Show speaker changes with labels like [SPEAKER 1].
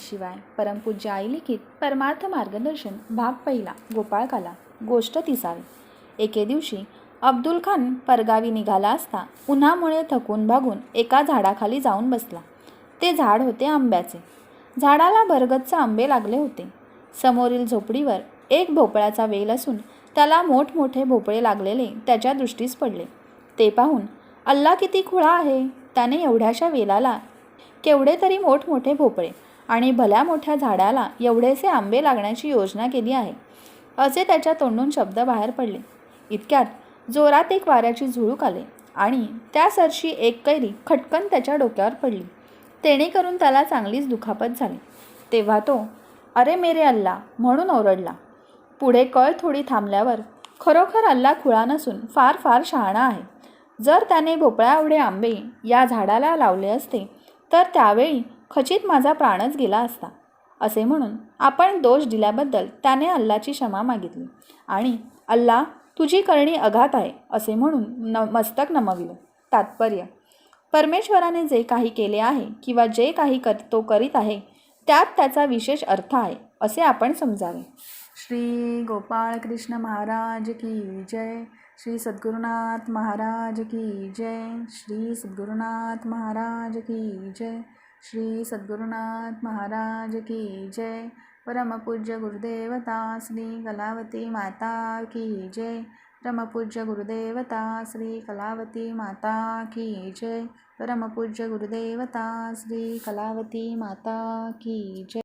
[SPEAKER 1] शिवाय परमपूज्य आई लिखित परमार्थ मार्गदर्शन भाग पहिला गोपाळकाला. गोष्ट तिसावी. एके दिवशी अब्दुल खान परगावी निघाला असता उन्हामुळे थकून भागून एका झाडाखाली जाऊन बसला. ते झाड होते आंब्याचे. झाडाला भरगच्च आंबे लागले होते. समोरील झोपडीवर एक भोपळ्याचा वेल असून त्याला मोठमोठे भोपळे लागलेले त्याच्या दृष्टीस पडले. ते पाहून अल्ला किती खुळा आहे. त्याने एवढ्याशा वेलाला केवढे तरी मोठमोठे भोपळे आणि भल्या मोठ्या झाडाला एवढेसे आंबे लागण्याची योजना केली आहे. असे त्याच्या तोंडून शब्द बाहेर पडले. इतक्यात जोरात एक वाऱ्याची झुळूक आले आणि त्या सरशी एक कैरी खटकन त्याच्या डोक्यावर पडली. तेणे करून त्याला चांगलीच दुखापत झाली. तेव्हा तो अरे मेरे अल्ला म्हणून ओरडला. पुढे कळ थोडी थांबल्यावर खरोखर अल्ला खुळा नसून फार फार शहाणा आहे. जर त्याने भोपळा एवढे आंबे या झाडाला लावले असते तर त्यावेळी खचित माझा प्राणच गेला असता असे म्हणून आपण दोष दिल्याबद्दल त्याने अल्लाची क्षमा मागितली. आणि अल्ला तुझी करणी अघात आहे असे म्हणून न मस्तक नमविलं. तात्पर्य परमेश्वराने जे काही केले आहे किंवा जे काही कर तो करीत आहे त्यात त्याचा विशेष अर्थ आहे असे आपण समजावे. श्री गोपाळ कृष्ण महाराज की जय. श्री सद्गुरुनाथ महाराज की जय. श्री सद्गुरुनाथ महाराज की जय. श्री सद्गुरुनाथ महाराज की जय. परमपूज्य गुरुदेवता श्री कलावती माता की जय. परमपूज्य गुरुदेवता श्री कलावती माता की जय. परमपूज्य गुरुदेवता श्री कलावती माता की जय.